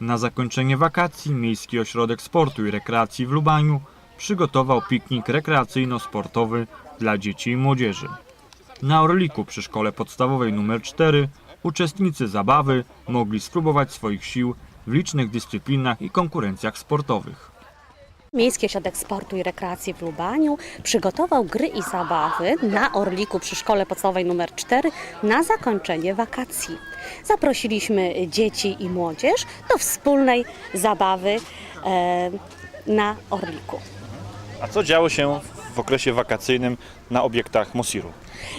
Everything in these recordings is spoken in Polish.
Na zakończenie wakacji Miejski Ośrodek Sportu i Rekreacji w Lubaniu przygotował piknik rekreacyjno-sportowy dla dzieci i młodzieży. Na Orliku przy szkole podstawowej nr 4 uczestnicy zabawy mogli spróbować swoich sił w licznych dyscyplinach i konkurencjach sportowych. Miejski Ośrodek Sportu i Rekreacji w Lubaniu przygotował gry i zabawy na Orliku przy Szkole Podstawowej nr 4 na zakończenie wakacji. Zaprosiliśmy dzieci i młodzież do wspólnej zabawy e, na Orliku. A co działo się w okresie wakacyjnym na obiektach Mosiru?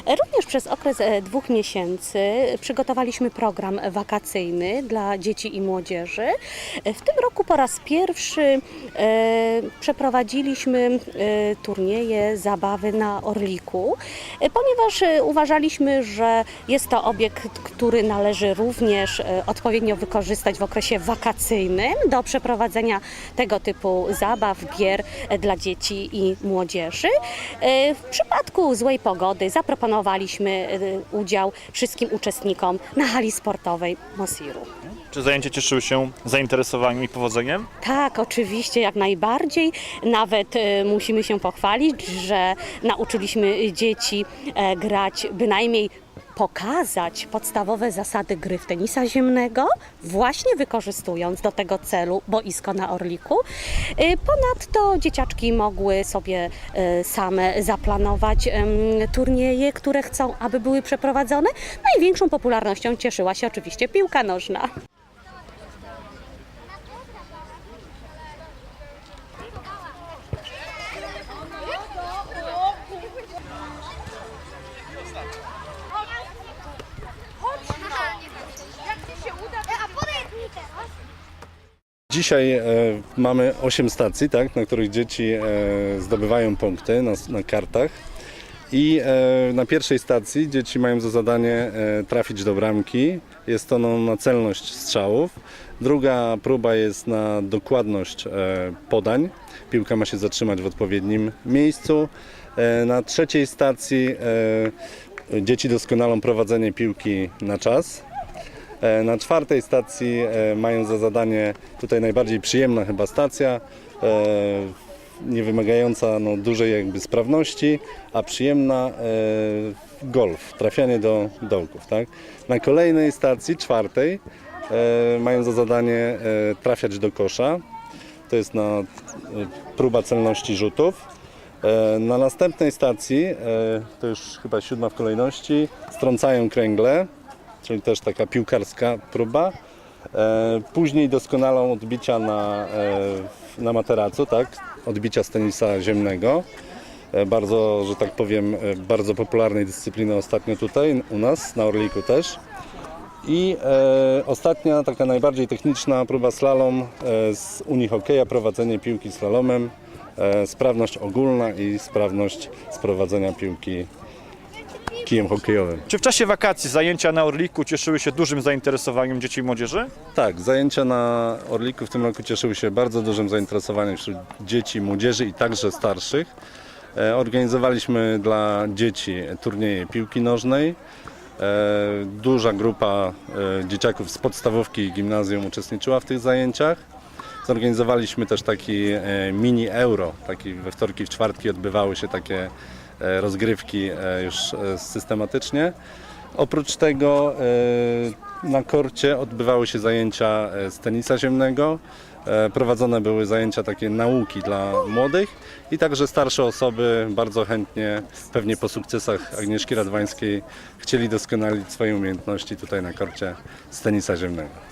Również przez okres e, dwóch miesięcy przygotowaliśmy program wakacyjny dla dzieci i młodzieży. E, W tym roku po raz pierwszy e, przeprowadziliśmy turnieje zabawy na Orliku, ponieważ uważaliśmy, że jest to obiekt, który należy również odpowiednio wykorzystać w okresie wakacyjnym do przeprowadzenia tego typu zabaw, gier dla dzieci i młodzieży. W przypadku złej pogody zaproponowaliśmy e, udział wszystkim uczestnikom na hali sportowej Mosiru. Czy zajęcia cieszyły się zainteresowaniem i powodzeniem? Tak, oczywiście, jak najbardziej. Nawet e, musimy się pochwalić, że nauczyliśmy dzieci e, grać bynajmniej pokazać podstawowe zasady gry w tenisa ziemnego, właśnie wykorzystując do tego celu boisko na Orliku. E, Ponadto dzieciaczki mogły sobie e, same zaplanować turnieje, które chcą, aby były przeprowadzone. Największą popularnością cieszyła się oczywiście piłka nożna. Dzisiaj e, mamy 8 stacji, tak, na których dzieci e, zdobywają punkty na, na kartach. I e, na pierwszej stacji dzieci mają za zadanie trafić do bramki. Jest to na celność strzałów. Druga próba jest na dokładność podań. Piłka ma się zatrzymać w odpowiednim miejscu. Na trzeciej stacji dzieci doskonalą prowadzenie piłki na czas. E, Na czwartej stacji e, mają za zadanie tutaj najbardziej przyjemna chyba stacja, e, nie wymagająca no, dużej jakby sprawności, a przyjemna golf, trafianie do dołków. Tak? Na kolejnej stacji, czwartej, mają za zadanie trafiać do kosza. To jest na próba celności rzutów. Na następnej stacji, to już chyba siódma w kolejności, strącają kręgle, czyli też taka piłkarska próba. E, Później doskonalą odbicia na, e, na materacu, tak? Odbicia z tenisa ziemnego. E, Bardzo, że tak powiem, bardzo popularnej dyscypliny ostatnio tutaj u nas, na Orliku też. I e, ostatnia, taka najbardziej techniczna próba slalom e, z Unii Hokeja, prowadzenie piłki slalomem, e, sprawność ogólna i sprawność sprowadzenia piłki kijem hokejowym. Czy w czasie wakacji zajęcia na Orliku cieszyły się dużym zainteresowaniem dzieci i młodzieży? Tak, zajęcia na Orliku w tym roku cieszyły się bardzo dużym zainteresowaniem wśród dzieci, młodzieży i także starszych. E, Organizowaliśmy dla dzieci turnieje piłki nożnej. E, Duża grupa e, dzieciaków z podstawówki i gimnazjum uczestniczyła w tych zajęciach. Zorganizowaliśmy też taki e, mini euro, taki we wtorki, w czwartki odbywały się takie rozgrywki e, już e, systematycznie. Oprócz tego e, na korcie odbywały się zajęcia e, z tenisa ziemnego. E, Prowadzone były zajęcia takie nauki dla młodych i także starsze osoby bardzo chętnie, pewnie po sukcesach Agnieszki Radwańskiej, chcieli doskonalić swoje umiejętności tutaj na korcie z tenisa ziemnego.